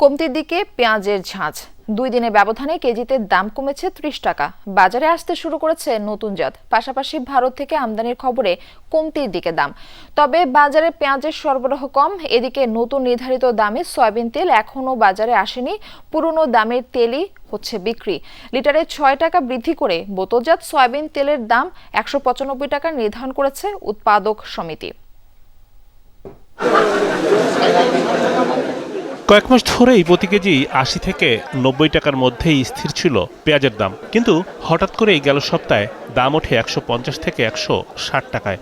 কমতির দিকে পেঁয়াজের ঝাঁঝ দুই দিনের ব্যবধানে কেজিতে দাম কমেছে ত্রিশ টাকা। বাজারে আসতে শুরু করেছে নতুন জাত। পাশাপাশি ভারত থেকে আমদানির খবরে কমতির দিকে দাম। তবে বাজারে পেঁয়াজের সরবরাহ কম। এদিকে নতুন নির্ধারিত দামে সয়াবিন তেল এখনও বাজারে আসেনি। পুরনো দামের তেলই হচ্ছে বিক্রি। লিটারে ছয় টাকা বৃদ্ধি করে বোতলজাত সয়াবিন তেলের দাম একশো পঁচানব্বই টাকা নির্ধারণ করেছে উৎপাদক সমিতি। কয়েক মাস ধরেই প্রতি কেজি আশি থেকে নব্বই টাকার মধ্যেই স্থির ছিল পেঁয়াজের দাম। কিন্তু হঠাৎ করেই গেল সপ্তাহে দাম ওঠে একশো পঞ্চাশ থেকে একশো ষাট টাকায়।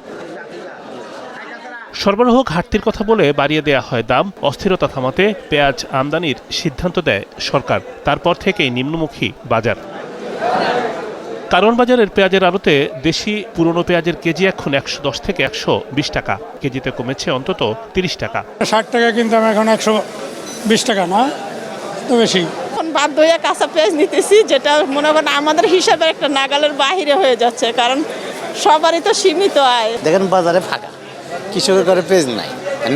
সরবরাহ ঘাটতির কথা বলে বাড়িয়ে দেয়া হয় দাম, অস্থিরতা থামাতে পেঁয়াজ আমদানির সিদ্ধান্ত দেয় সরকার। তারপর থেকেই নিম্নমুখী বাজার। কারণ বাজারের পেঁয়াজের আড়তে দেশি পুরনো পেঁয়াজের কেজি এখন একশো দশ থেকে একশো বিশ টাকা। কেজিতে কমেছে অন্তত তিরিশ টাকা। ষাট টাকা কিনতাম, এখন একশো বিশ টাকা না? তো বেশি। এখন বাধ্য হয়ে কাঁচা পেঁয়াজ নিতেছি যেটা মনে করেন আমাদের হিসাবে একটা নাগালের বাহিরে হয়ে যাচ্ছে কারণ সবারই তো সীমিত আয়। দেখেন বাজারে ফাঁকা কৃষকের করে পেজ নাই।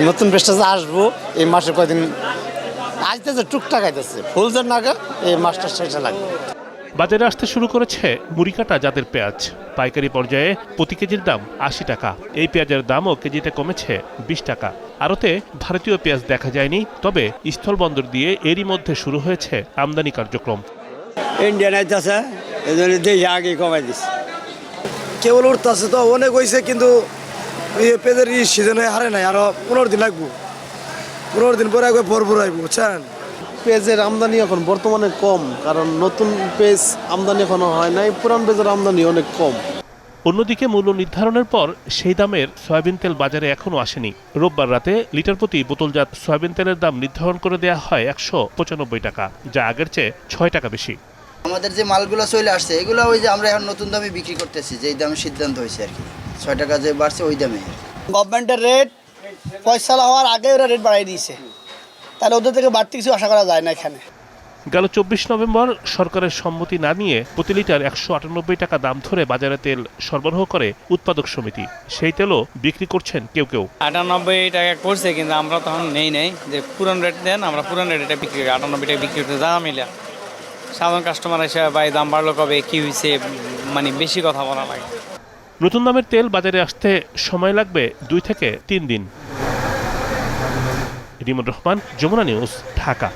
নতুন পেজটা যে আসব এই মাসে কয়দিন আসতেছে টুকটাক আইতেছে। ফুল যে নাগা এই মাসটা শেষে লাগবে। বাজারে আসতে শুরু করেছে মুড়িকাটা জাতের পেঁয়াজ। পাইকারি পর্যায়ে প্রতি কেজির দাম আশি টাকা। এই পেঁয়াজের দামও কেজিতে কমেছে বিশ টাকা। আরতে ভারতীয় পেঁয়াজ দেখা যায়নি তবে স্থলবন্দর দিয়ে এরই মধ্যে শুরু হয়েছে আমদানি কার্যক্রম। ইন্ডিয়ান আইতেছে এই জন্য দেশে আগে কমাই দিচ্ছে কেবল উঠতেছে তো অনেক হয়েছে কিন্তু ই সিজনে হারে নাই আরও পনেরো দিন লাগবো। পনেরো দিন পরে একবার ভরপুর আইব বুঝছেন? পেঁয়াজের আমদানি এখন বর্তমানে কম কারণ নতুন পেঁয়াজ আমদানি এখনও হয় নাই পুরান পেঁয়াজের আমদানি অনেক কম। অন্যদিকে মূল্য নির্ধারণের পর সেই দামের সয়াবিন তেল বাজারে এখনও আসেনি। রোববার রাতে লিটার প্রতি বোতলজাত সয়াবিন তেলের দাম নির্ধারণ করে দেওয়া হয় একশো পঁচানব্বই টাকা যা আগের চেয়ে ছয় টাকা বেশি। আমাদের যে মালগুলো চলে আসছে এগুলো ওই যে আমরা এখন নতুন দামে বিক্রি করতেছি যেই দামে সিদ্ধান্ত হয়েছে আর কি। ছয় টাকা যে বাড়ছে ওই দামে। গভর্নমেন্টের রেট পয়সা হওয়ার আগে ওরা রেট বাড়াই দিয়েছে। তাহলে ওদের থেকে বাড়তি কিছু আশা করা যায় না এখানে। গেল চব্বিশ নভেম্বর সরকারের সম্মতি না নিয়ে প্রতি লিটার একশো আটানব্বই টাকা দাম ধরে বাজারে তেল সরবরাহ করে উৎপাদক সমিতি। সেই তেলও বিক্রি করছেন কেউ কেউ। আটানব্বই টাকা করছে কিন্তু আমরা তখন নেই নেই। যে পুরান রেট দেন আমরা পুরান রেটে বিক্রি করি। আটানব্বই টাকা বিক্রি করতে দাম মিলে সাধারণ কাস্টমার এসে ভাই দাম বাড়লো কবে? কি হয়েছে মানে বেশি কথা বলা লাগে। নতুন দামের তেল বাজারে আসতে সময় লাগবে দুই থেকে তিন দিন। রিমন রহমান যমুনা নিউজ ঢাকা।